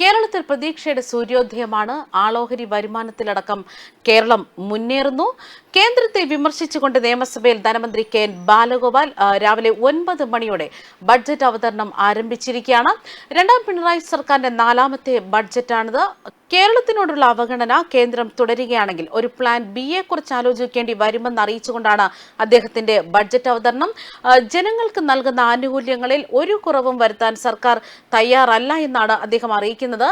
കേരളത്തിൽ പ്രതീക്ഷയുടെ സൂര്യോദയമാണ്. ആളോഹരി വരുമാനത്തിലടക്കം കേരളം മുന്നേറുന്നു. കേന്ദ്രത്തെ വിമർശിച്ചുകൊണ്ട് നിയമസഭയിൽ ധനമന്ത്രി കെ എൻ ബാലഗോപാൽ രാവിലെ ഒൻപത് മണിയോടെ ബഡ്ജറ്റ് അവതരണം ആരംഭിച്ചിരിക്കുകയാണ്. രണ്ടാം പിണറായി സർക്കാരിന്റെ നാലാമത്തെ ബഡ്ജറ്റാണിത്. കേരളത്തിനോടുള്ള അവഗണന കേന്ദ്രം തുടരുകയാണെങ്കിൽ ഒരു പ്ലാൻ ബി യെ കുറിച്ച് ആലോചിക്കേണ്ടി വരുമെന്ന് അറിയിച്ചുകൊണ്ടാണ് അദ്ദേഹത്തിന്റെ ബഡ്ജറ്റ് അവതരണം. ജനങ്ങൾക്ക് നൽകുന്ന ആനുകൂല്യങ്ങളിൽ ഒരു കുറവും വരുത്താൻ സർക്കാർ തയ്യാറല്ല എന്നാണ് അദ്ദേഹം അറിയിക്കുന്നത്.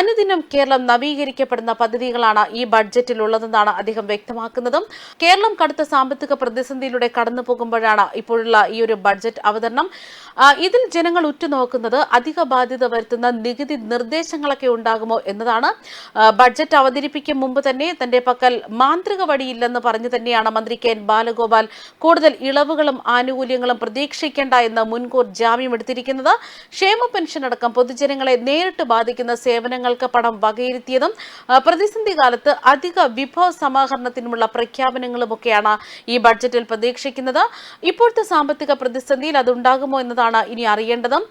അനുദിനം കേരളം നവീകരിക്കപ്പെടുന്ന പദ്ധതികളാണ് ഈ ബഡ്ജറ്റിൽ ഉള്ളതെന്നാണ് അദ്ദേഹം വ്യക്തമാക്കുന്നതും. കേരളം കടുത്ത സാമ്പത്തിക പ്രതിസന്ധിയിലൂടെ കടന്നു പോകുമ്പോഴാണ് ഇപ്പോഴുള്ള ഈ ഒരു ബഡ്ജറ്റ് അവതരണം. ഇതിൽ ജനങ്ങൾ ഉറ്റുനോക്കുന്നത് അധിക ബാധ്യത വരുത്തുന്ന നികുതി നിർദ്ദേശങ്ങളൊക്കെ ഉണ്ടാകുമോ എന്നതാണ്. ആ, ബഡ്ജറ്റ് അവതരിപ്പിക്കും മുമ്പ് തന്നെ തന്റെ പക്കൽ മാന്ത്രിക വഴിയില്ലെന്ന് പറഞ്ഞു തന്നെയാണ് മന്ത്രി കെ എൻ ബാലഗോപാൽ കൂടുതൽ ഇളവുകളും ആനുകൂല്യങ്ങളും പ്രതീക്ഷിക്കേണ്ട എന്ന് മുൻകൂർ ജാമ്യം എടുത്തിരിക്കുന്നത്. ക്ഷേമ പെൻഷൻ അടക്കം പൊതുജനങ്ങളെ നേരിട്ട് ബാധിക്കുന്ന സേവനങ്ങൾക്ക് പണം വകയിരുത്തിയതും പ്രതിസന്ധി കാലത്ത് അധിക വിഭവ സമാഹരണത്തിനുമുള്ള പ്രഖ്യാപനങ്ങളുമൊക്കെയാണ് ഈ ബഡ്ജറ്റിൽ പ്രതീക്ഷിക്കുന്നത്. ഇപ്പോഴത്തെ സാമ്പത്തിക പ്രതിസന്ധിയിൽ അതുണ്ടാകുമോ എന്നതാണ് ഇനി അറിയേണ്ടതും.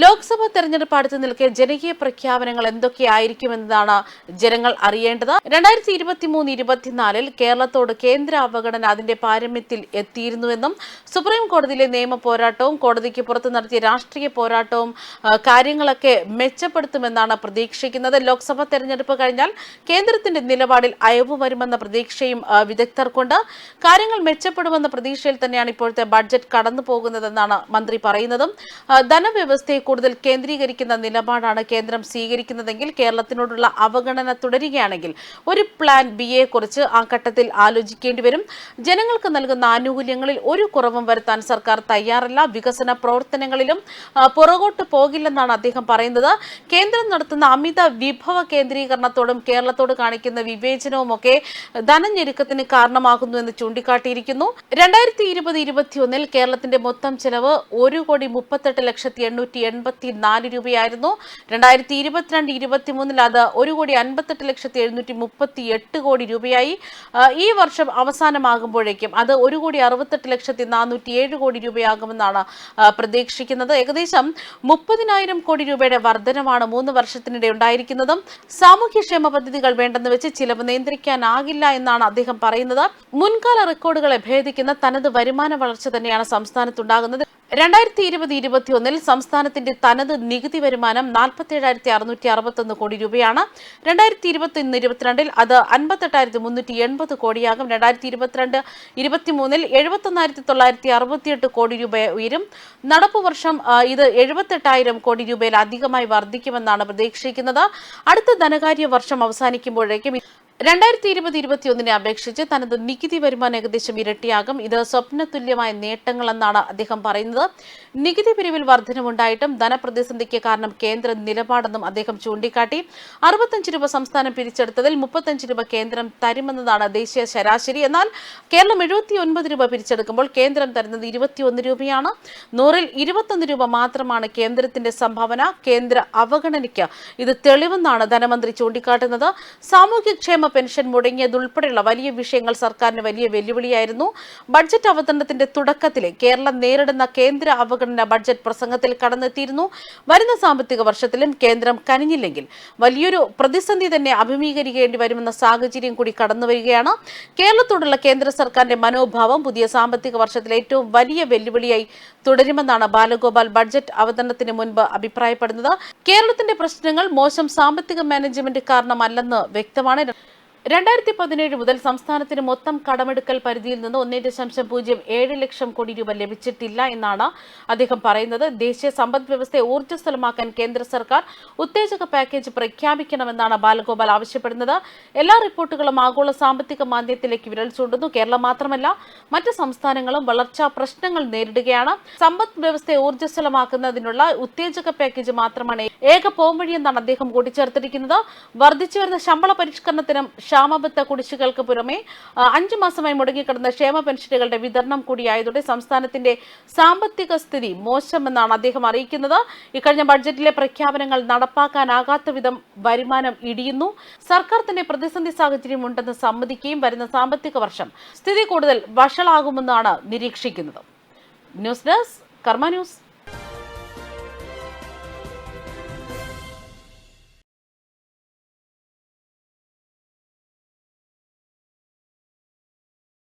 ലോക്സഭാ തെരഞ്ഞെടുപ്പ് അടുത്ത് നിൽക്കെ ജനകീയ പ്രഖ്യാപനങ്ങൾ എന്തൊക്കെയായിരിക്കുമെന്നതാണ് ജനങ്ങൾ അറിയേണ്ടത്. രണ്ടായിരത്തി ഇരുപത്തി മൂന്ന് ഇരുപത്തിനാലിൽ കേരളത്തോട് കേന്ദ്ര അവഗണന അതിന്റെ പാരമ്യത്തിൽ എത്തിയിരുന്നുവെന്നും സുപ്രീം കോടതിയിലെ നിയമ പോരാട്ടവും കോടതിക്ക് പുറത്ത് നടത്തിയ രാഷ്ട്രീയ പോരാട്ടവും കാര്യങ്ങളൊക്കെ മെച്ചപ്പെടുത്തുമെന്നാണ് പ്രതീക്ഷിക്കുന്നത്. ലോക്സഭാ തെരഞ്ഞെടുപ്പ് കഴിഞ്ഞാൽ കേന്ദ്രത്തിന്റെ നിലപാടിൽ അയവ് വരുമെന്ന പ്രതീക്ഷയും വിദഗ്ധർക്കുണ്ട്. കാര്യങ്ങൾ മെച്ചപ്പെടുമെന്ന പ്രതീക്ഷയിൽ തന്നെയാണ് ഇപ്പോഴത്തെ ബഡ്ജറ്റ് കടന്നു പോകുന്നതെന്നാണ് മന്ത്രി പറയുന്നതും. ധനവ്യവസ്ഥയെ കൂടുതൽ കേന്ദ്രീകരിക്കുന്ന നിലപാടാണ് കേന്ദ്രം സ്വീകരിക്കുന്നതെങ്കിൽ കേരളത്തിനോടുള്ള അവഗണന തുടരുകയാണെങ്കിൽ ഒരു പ്ലാൻ ബി എ കുറിച്ച് ആ ഘട്ടത്തിൽ ആലോചിക്കേണ്ടി വരും. ജനങ്ങൾക്ക് നൽകുന്ന ആനുകൂല്യങ്ങളിൽ ഒരു കുറവും വരുത്താൻ സർക്കാർ തയ്യാറല്ല. വികസന പ്രവർത്തനങ്ങളിലും പുറകോട്ട് പോകില്ലെന്നാണ് അദ്ദേഹം പറയുന്നത്. കേന്ദ്രം നടത്തുന്ന അമിത വിഭവ കേന്ദ്രീകരണത്തോടും കേരളത്തോട് കാണിക്കുന്ന വിവേചനവുമൊക്കെ ധനഞ്ഞെരുക്കത്തിന് കാരണമാകുന്നു എന്ന് ചൂണ്ടിക്കാട്ടിയിരിക്കുന്നു. രണ്ടായിരത്തി ഇരുപത് ഇരുപത്തിയൊന്നിൽ കേരളത്തിന്റെ മൊത്തം ചെലവ് ഒരു കോടി മുപ്പത്തെട്ട് ലക്ഷത്തി എണ്ണൂറ്റി എൺപത്തി നാല് രൂപയായിരുന്നു. രണ്ടായിരത്തി ഇരുപത്തിരണ്ട് ഇരുപത്തിമൂന്നിൽ അത് ഒരു കോടി അൻപത്തെട്ട് ലക്ഷത്തി എഴുന്നൂറ്റി മുപ്പത്തി എട്ട് കോടി രൂപയായി. ഈ വർഷം അവസാനമാകുമ്പോഴേക്കും അത് ഒരു കോടി അറുപത്തെട്ട് ലക്ഷത്തി നാനൂറ്റി ഏഴ് കോടി രൂപയാകുമെന്നാണ് പ്രതീക്ഷിക്കുന്നത്. ഏകദേശം മുപ്പതിനായിരം കോടി രൂപയുടെ വർധനമാണ് മൂന്ന് വർഷത്തിനിടെ ഉണ്ടായിരിക്കുന്നതും. സാമൂഹ്യക്ഷേമ പദ്ധതികൾ വേണ്ടെന്ന് വെച്ച് ചിലവ് നിയന്ത്രിക്കാനാകില്ല എന്നാണ് അദ്ദേഹം പറയുന്നത്. മുൻകാല റെക്കോർഡുകളെ ഭേദിക്കുന്ന തനത് വരുമാന വളർച്ച തന്നെയാണ് സംസ്ഥാനത്തുണ്ടാകുന്നത്. രണ്ടായിരത്തി ഇരുപത് ഇരുപത്തിയൊന്നിൽ സംസ്ഥാനത്തിന്റെ തനത് നികുതി വരുമാനം നാൽപ്പത്തേഴായിരത്തി അറുന്നൂറ്റി അറുപത്തൊന്ന് കോടി രൂപയാണ്. രണ്ടായിരത്തി ഇരുപത്തി ഒന്ന് ഇരുപത്തിരണ്ടിൽ അത് അൻപത്തെട്ടായിരത്തി മുന്നൂറ്റി എൺപത് കോടിയാകും. രണ്ടായിരത്തി ഇരുപത്തിരണ്ട് ഇരുപത്തിമൂന്നിൽ എഴുപത്തൊന്നായിരത്തി തൊള്ളായിരത്തി അറുപത്തിയെട്ട് കോടി രൂപ ഉയരും. നടപ്പ് വർഷം ഇത് എഴുപത്തെട്ടായിരം കോടി രൂപയിൽ അധികമായി വർദ്ധിക്കുമെന്നാണ് പ്രതീക്ഷിക്കുന്നത്. അടുത്ത ധനകാര്യ വർഷം അവസാനിക്കുമ്പോഴേക്കും രണ്ടായിരത്തി ഇരുപത് ഇരുപത്തിയൊന്നിനെ അപേക്ഷിച്ച് തനത് നികുതി വരുമാനം ഏകദേശം ഇരട്ടിയാകും. ഇത് സ്വപ്നതുല്യമായ നേട്ടങ്ങളെന്നാണ് അദ്ദേഹം പറയുന്നത്. നികുതി പിരിവിൽ വർധനമുണ്ടായിട്ടും ധനപ്രതിസന്ധിക്ക് കാരണം കേന്ദ്ര നിലപാടെന്നും അദ്ദേഹം ചൂണ്ടിക്കാട്ടി. അറുപത്തഞ്ച് രൂപ സംസ്ഥാനം പിരിച്ചെടുത്തതിൽ മുപ്പത്തഞ്ച് രൂപ കേന്ദ്രം തരുമെന്നതാണ് ദേശീയ ശരാശരി. എന്നാൽ കേരളം എഴുപത്തി ഒൻപത് രൂപ പിരിച്ചെടുക്കുമ്പോൾ കേന്ദ്രം തരുന്നത് ഇരുപത്തിയൊന്ന് രൂപയാണ്. നൂറിൽ ഇരുപത്തൊന്ന് രൂപ മാത്രമാണ് കേന്ദ്രത്തിന്റെ സംഭാവന. കേന്ദ്ര അവഗണനയ്ക്ക് ഇത് തെളിവെന്നാണ് ധനമന്ത്രി ചൂണ്ടിക്കാട്ടുന്നത്. സാമൂഹ്യക്ഷേമ പെൻഷൻ മുടങ്ങിയതുൾപ്പെടെയുള്ള വലിയ വിഷയങ്ങൾ സർക്കാരിന് വലിയ വെല്ലുവിളിയായിരുന്നു. ബഡ്ജറ്റ് അവതരണത്തിന്റെ തുടക്കത്തിലെ കേരളം നേരിടുന്ന കേന്ദ്ര അവഗണന ബഡ്ജറ്റ് പ്രസംഗത്തിൽ കടന്നെത്തിയിരുന്നു. വരുന്ന സാമ്പത്തിക വർഷത്തിലും കേന്ദ്രം കനിഞ്ഞില്ലെങ്കിൽ വലിയൊരു പ്രതിസന്ധി തന്നെ അഭിമുഖീകരിക്കേണ്ടി വരുമെന്ന സാഹചര്യം കൂടി കടന്നുവരികയാണ് കേരളത്തോടുള്ള കേന്ദ്ര സർക്കാരിന്റെ മനോഭാവം പുതിയ സാമ്പത്തിക വർഷത്തിലെ ഏറ്റവും വലിയ വെല്ലുവിളിയായി തുടരുമെന്നാണ് ബാലഗോപാൽ ബഡ്ജറ്റ് അവതരണത്തിന് മുൻപ് അഭിപ്രായപ്പെടുന്നത്. കേരളത്തിന്റെ പ്രശ്നങ്ങൾ മോശം സാമ്പത്തിക മാനേജ്മെന്റ് കാരണമല്ലെന്ന് വ്യക്തമാണ്. രണ്ടായിരത്തി പതിനേഴ് മുതൽ സംസ്ഥാനത്തിന് മൊത്തം കടമെടുക്കൽ പരിധിയിൽ നിന്ന് ഒന്നേ ദശാംശം പൂജ്യം ഏഴ് ലക്ഷം കോടി രൂപ ലഭിച്ചിട്ടില്ല എന്നാണ് അദ്ദേഹം പറയുന്നത്. ദേശീയ സമ്പദ് വ്യവസ്ഥയെ ഊർജസ്വലമാക്കാൻ കേന്ദ്ര സർക്കാർ ഉത്തേജക പാക്കേജ് പ്രഖ്യാപിക്കണമെന്നാണ് ബാലഗോപാൽ ആവശ്യപ്പെടുന്നത്. എല്ലാ റിപ്പോർട്ടുകളും ആഗോള സാമ്പത്തിക മാന്ദ്യത്തിലേക്ക് വിരൽ ചൂണ്ടുന്നു. കേരളം മാത്രമല്ല മറ്റ് സംസ്ഥാനങ്ങളും വളർച്ചാ പ്രശ്നങ്ങൾ നേരിടുകയാണ്. സമ്പദ് വ്യവസ്ഥയെ ഊർജസ്വലമാക്കുന്നതിനുള്ള ഉത്തേജക പാക്കേജ് മാത്രമാണ് ഏക പോംവഴിയെന്നാണ് അദ്ദേഹം കൂട്ടിച്ചേർത്തിരിക്കുന്നത്. വർദ്ധിച്ചു വരുന്ന ശമ്പള പരിഷ്കരണത്തിനും ക്ഷാമബത്ത കുടിശ്ശികൾക്ക് പുറമെ അഞ്ചു മാസമായി മുടങ്ങിക്കിടന്ന ക്ഷേമ പെൻഷനുകളുടെ വിതരണം കൂടിയായതോടെ സംസ്ഥാനത്തിന്റെ സാമ്പത്തിക സ്ഥിതി മോശമെന്നാണ് അദ്ദേഹം അറിയിക്കുന്നത്. ഇക്കഴിഞ്ഞ ബഡ്ജറ്റിലെ പ്രഖ്യാപനങ്ങൾ നടപ്പാക്കാനാകാത്ത വിധം വരുമാനം ഇടിയുന്നു. സർക്കാർ തന്നെ പ്രതിസന്ധി സാഹചര്യം ഉണ്ടെന്ന് സമ്മതിക്കുകയും വരുന്ന സാമ്പത്തിക വർഷം സ്ഥിതി കൂടുതൽ വഷളാകുമെന്നാണ് നിരീക്ഷിക്കുന്നത്. News desk Karma news.